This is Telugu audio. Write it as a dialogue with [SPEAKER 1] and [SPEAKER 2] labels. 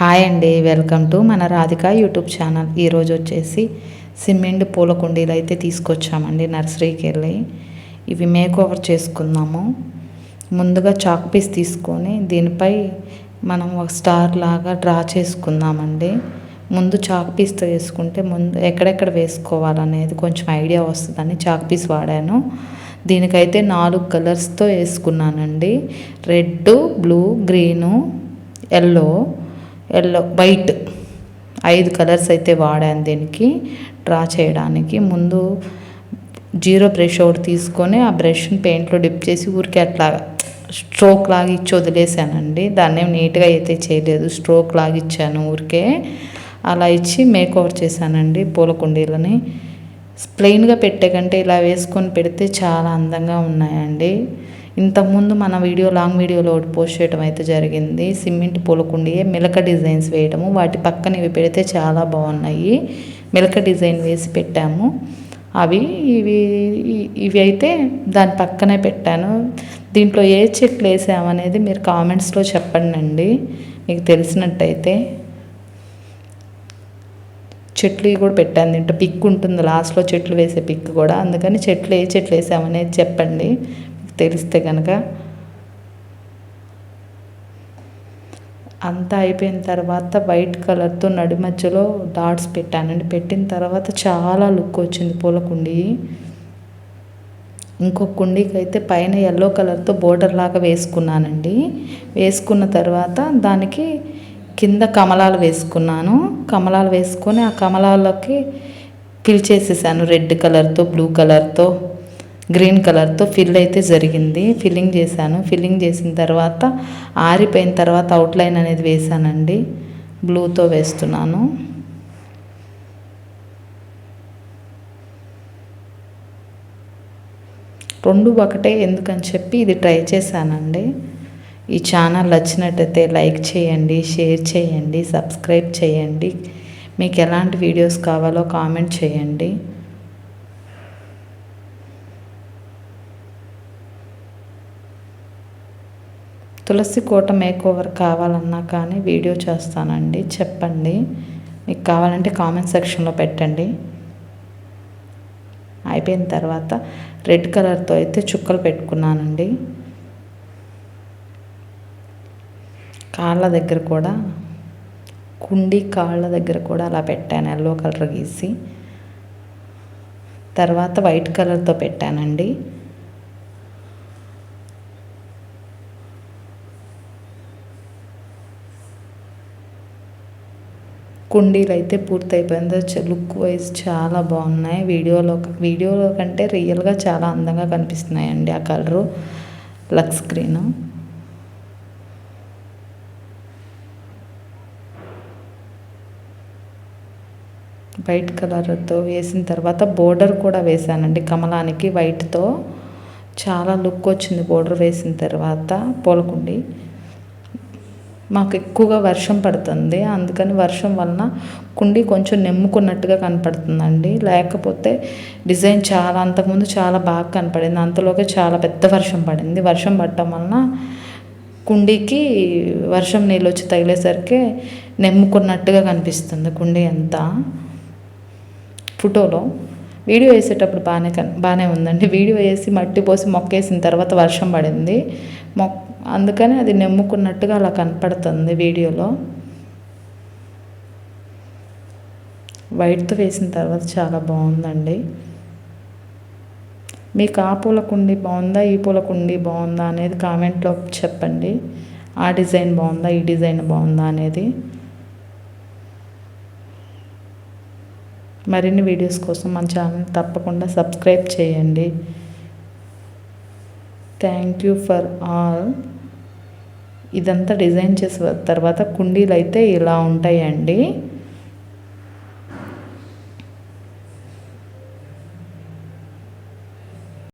[SPEAKER 1] హాయ్ అండి వెల్కమ్ టు మన రాధిక యూట్యూబ్ ఛానల్. ఈరోజు వచ్చేసి సిమెంట్ పూల కుండీలు అయితే తీసుకొచ్చామండి నర్సరీకి వెళ్ళి. ఇవి మేక్ ఓవర్ చేసుకుందాము. ముందుగా చాక్ పీస్ తీసుకొని దీనిపై మనం ఒక స్టార్ లాగా డ్రా చేసుకుందామండి. ముందు చాక్ పీస్తో వేసుకుంటే ముందు ఎక్కడెక్కడ వేసుకోవాలనేది కొంచెం ఐడియా వస్తుందని చాక్ పీస్ వాడాను. దీనికైతే నాలుగు కలర్స్తో వేసుకున్నానండి. Red blue green yellow yellow white ఐదు కలర్స్ అయితే వాడాను దీనికి. డ్రా చేయడానికి. ముందు జీరో బ్రష్ ఒకటి తీసుకొని ఆ బ్రష్ని పెయింట్లో డిప్ చేసి ఊరికే అట్లా స్ట్రోక్ లాగా ఇచ్చి వదిలేసానండి. దాన్ని ఏం నీట్గా అయితే చేయలేదు. స్ట్రోక్ లాగా ఇచ్చాను ఊరికే. అలా ఇచ్చి మేక్ ఓవర్ చేశానండి పూల కుండీలని. ప్లెయిన్గా పెట్టే కంటే ఇలా వేసుకొని పెడితే చాలా అందంగా ఉన్నాయండి. ఇంతకుముందు మన వీడియో లాంగ్ వీడియోలో ఒకటి పోస్ట్ చేయడం అయితే జరిగింది. సిమెంట్ పూలకుండియే మిలక డిజైన్స్ వేయడము వాటి పక్కన ఇవి పెడితే చాలా బాగున్నాయి. మిలక డిజైన్ వేసి పెట్టాము. అవి ఇవి ఇవి అయితే దాని పక్కనే పెట్టాను. దీంట్లో ఏ చెట్లు వేసామనేది మీరు కామెంట్స్లో చెప్పండి అండి మీకు తెలిసినట్టయితే చెట్లు కూడా పెట్టాను. దీంట్లో పిక్ ఉంటుంది. లాస్ట్లో చెట్లు వేసే పిక్ కూడా. అందుకని చెట్లు ఏ చెట్లు వేసామనేది చెప్పండి. తెలిస్తే కనుక అంతా అయిపోయిన తర్వాత వైట్ కలర్తో నడి మధ్యలో డాట్స్ పెట్టానండి పెట్టిన తర్వాత చాలా లుక్ వచ్చింది పూల కుండి. ఇంకొక కుండీకి అయితే పైన ఎల్లో కలర్తో బోర్డర్ లాగా వేసుకున్నానండి. వేసుకున్న తర్వాత దానికి కింద కమలాలు వేసుకున్నాను. కమలాలు వేసుకొని ఆ కమలాలకి పిలిచేసేసాను. రెడ్ కలర్తో బ్లూ కలర్తో. గ్రీన్ కలర్తో ఫిల్ అయితే జరిగింది. ఫిల్లింగ్ చేశాను. ఫిల్లింగ్ చేసిన తర్వాత ఆరిపోయిన తర్వాత అవుట్లైన్ అనేది వేసానండి బ్లూతో వేస్తున్నాను. రెండు ఒకటే ఎందుకని చెప్పి ఇది ట్రై చేశానండి. ఈ ఛానల్ నచ్చినట్టయితే లైక్ చేయండి షేర్ చేయండి సబ్స్క్రైబ్ చేయండి. మీకు ఎలాంటి వీడియోస్ కావాలో కామెంట్ చేయండి. తులసి కోట మేక్ ఓవర్ కావాలన్నా కానీ వీడియో చేస్తానండి. చెప్పండి. మీకు కావాలంటే కామెంట్ సెక్షన్లో పెట్టండి. అయిపోయిన తర్వాత రెడ్ కలర్తో అయితే చుక్కలు పెట్టుకున్నానండి. కాళ్ళ దగ్గర కూడా కుండి కాళ్ళ దగ్గర కూడా అలా పెట్టాను. ఎల్లో కలర్ గీసి. తర్వాత వైట్ కలర్తో పెట్టానండి. కుండీలు అయితే పూర్తయిపోయింది లుక్ వైజ్ చాలా బాగున్నాయి. వీడియోలో వీడియోలో కంటే రియల్గా చాలా అందంగా కనిపిస్తున్నాయండి ఆ కలరు. లక్ స్క్రీన్ వైట్ కలర్తో వేసిన తర్వాత బోర్డర్ కూడా వేసానండి కమలానికి. వైట్తో చాలా లుక్ వచ్చింది బోర్డర్ వేసిన తర్వాత. పూలకుండి. మాకు ఎక్కువగా వర్షం పడుతుంది. అందుకని వర్షం వలన కుండి కొంచెం నెమ్ముకున్నట్టుగా కనపడుతుందండి. లేకపోతే డిజైన్ చాలా అంతకుముందు చాలా బాగా కనపడింది. అంతలోకి చాలా పెద్ద వర్షం పడింది. వర్షం పడటం వలన కుండీకి వర్షం నీళ్ళు వచ్చి తగిలేసరికి నెమ్ముకున్నట్టుగా కనిపిస్తుంది కుండీ అంతా. ఫోటోలో వీడియో వేసేటప్పుడు బాగానే కన్ బాగానే ఉందండి. వీడియో వేసి మట్టి పోసి మొక్కేసిన తర్వాత వర్షం పడింది. మొక్ అందుకని అది నెమ్ముకున్నట్టుగా అలా కనపడుతుంది వీడియోలో. వైట్తో వేసిన తర్వాత చాలా బాగుందండి. మీకు ఆ పూల కుండి బాగుందా ఈ పూల కుండి బాగుందా అనేది కామెంట్లో చెప్పండి. ఆ డిజైన్ బాగుందా ఈ డిజైన్ బాగుందా అనేది. మరిన్ని వీడియోస్ కోసం మన ఛానల్ తప్పకుండా సబ్స్క్రైబ్ చేయండి. థ్యాంక్ యూ ఫర్ ఆల్ ఇదంతా డిజైన్ చేసిన తర్వాత కుండీలు అయితే ఇలా ఉంటాయండి.